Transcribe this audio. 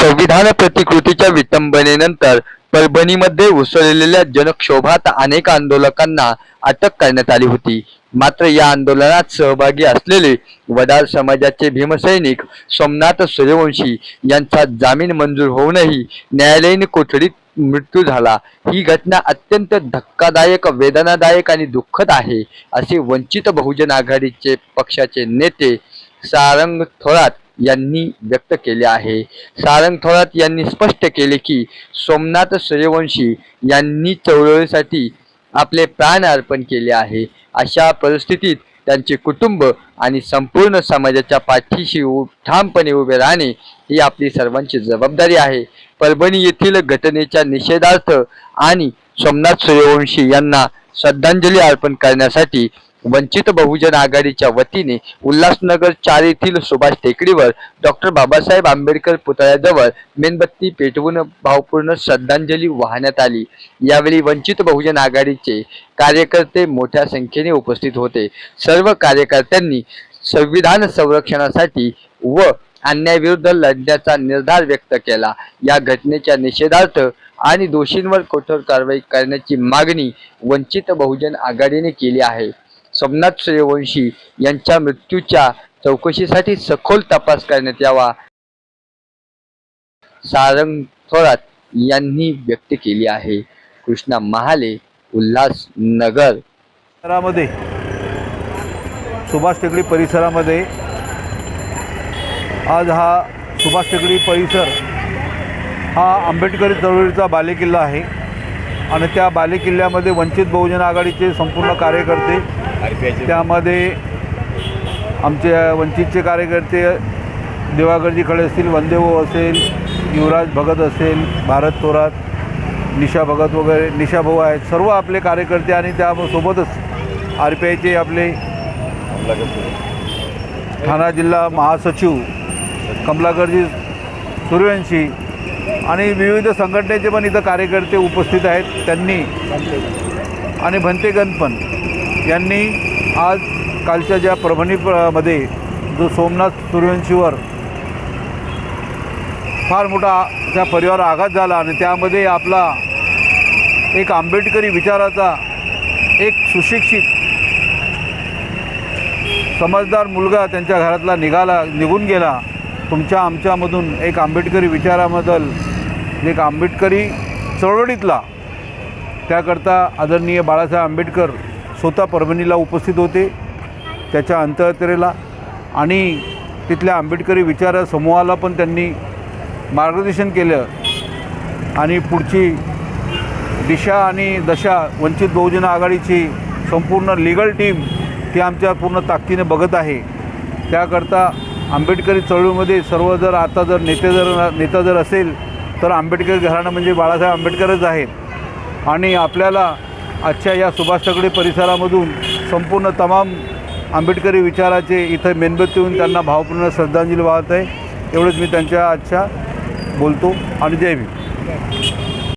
संविधान प्रतिकृतीच्या विटंबनेनंतर परभणीमध्ये उसळलेल्या जनक्षोभात अनेक आंदोलकांना अटक करण्यात आली होती. मात्र या आंदोलनात सहभागी असलेले वडार समाजाचे भीमसैनिक सोमनाथ सूर्यवंशी यांचा जामीन मंजूर होऊनही न्यायालयीन कोठडीत मृत्यू झाला. ही घटना अत्यंत धक्कादायक वेदनादायक आणि दुःखद आहे असे वंचित बहुजन आघाडीचे पक्षाचे नेते सारंग थोरात यांनी व्यक्त केले आहे. सारंग थोरात यांनी स्पष्ट केले की सोमनाथ सूर्यवंशी यांनी चळवळीसाठी आपले प्राण अर्पण केले आहे. अशा परिस्थितीत त्यांचे कुटुंब आणि संपूर्ण समाजाच्या पाठीशी उ- ठामपणे उभे राहणे ही आपली सर्वांची जबाबदारी आहे. परभणी येथील घटनेच्या निषेधार्थ आणि सोमनाथ सूर्यवंशी यांना श्रद्धांजली अर्पण करण्यासाठी वंचित बहुजन आघाडीच्या वतीने उल्हासनगर चार येथील सुभाष टेकडीवर डॉक्टर बाबासाहेब आंबेडकर पुतळ्याजवळ मेणबत्ती पेटवून भावपूर्ण श्रद्धांजली वाहण्यात आली. यावेळी वंचित बहुजन आघाडीचे कार्यकर्ते मोठ्या संख्येने उपस्थित होते. सर्व कार्यकर्त्यांनी संविधान संरक्षणासाठी व अन्यायाविरुद्ध लढण्याचा निर्धार व्यक्त केला. या घटनेच्या निषेधार्थ आणि दोषींवर कठोर कारवाई करण्याची मागणी वंचित बहुजन आघाडीने केली आहे. सोमनाथ सूर्यवंशी यांच्या मृत्यूच्या चौकशीसाठी सखोल तपास करण्यात यावा. सारंग थोरात यांनी व्यक्त केली आहे. कृष्णा महाले उल्हासनगर. शहरामध्ये सुभाष टेकडी परिसरामध्ये आज हा सुभाष टेकडी परिसर हा आंबेडकरी चळवळीचा बालेकिल्ला आहे. आणि त्या बालेकिल्ल्यामध्ये वंचित बहुजन आघाडीचे संपूर्ण कार्यकर्ते त्यामध्ये आमचे वंचितचे कार्यकर्ते देवागरजी खडे असतील वंदेभाऊ असेल युवराज भगत असेल भारत थोरात निशा भगत वगैरे निशा भाऊ आहेत सर्व आपले कार्यकर्ते आणि त्यासोबतच आर पी आयचे आपले ठाणा जिल्हा महासचिव कमलाकरजी सूर्यवंशी आणि विविध संघटनेचे पण इथं कार्यकर्ते उपस्थित आहेत. त्यांनी आणि भंतेगण पण. यांनी आज कालच्या ज्या परभणी जो सोमनाथ सूर्यवंशीवर फार मोठा त्या परिवार आघात झाला आणि त्यामध्ये आपला एक आंबेडकरी विचाराचा एक सुशिक्षित समजदार मुलगा त्यांच्या घरातला निघाला निघून गेला. तुमच्या आमच्यामधून एक आंबेडकरी विचाराबद्दल एक आंबेडकरी चळवळीतला त्याकरता आदरणीय बाळासाहेब आंबेडकर स्वतः परभणीला उपस्थित होते त्याच्या अंतयात्रेला आणि तिथल्या आंबेडकरी विचार समूहाला पण त्यांनी मार्गदर्शन केलं आणि पुढची दिशा आणि दशा वंचित बहुजन आघाडीची संपूर्ण लिगल टीम ती आमच्या पूर्ण ताकदीने बघत आहे. त्याकरता आंबेडकरी चळवळीमध्ये सर्व जर आता जर नेते जर नेता जर असेल तर आंबेडकर घराणं म्हणजे बाळासाहेब आंबेडकरच आहेत आणि आपल्याला आजच्या या सुभाष तगडे परिसरामधून संपूर्ण तमाम आंबेडकरी विचाराचे इथं मेणबत्ती होऊन त्यांना भावपूर्ण श्रद्धांजली वाहत आहे. एवढंच मी त्यांच्या आजच्या बोलतो. आणि जय भीम.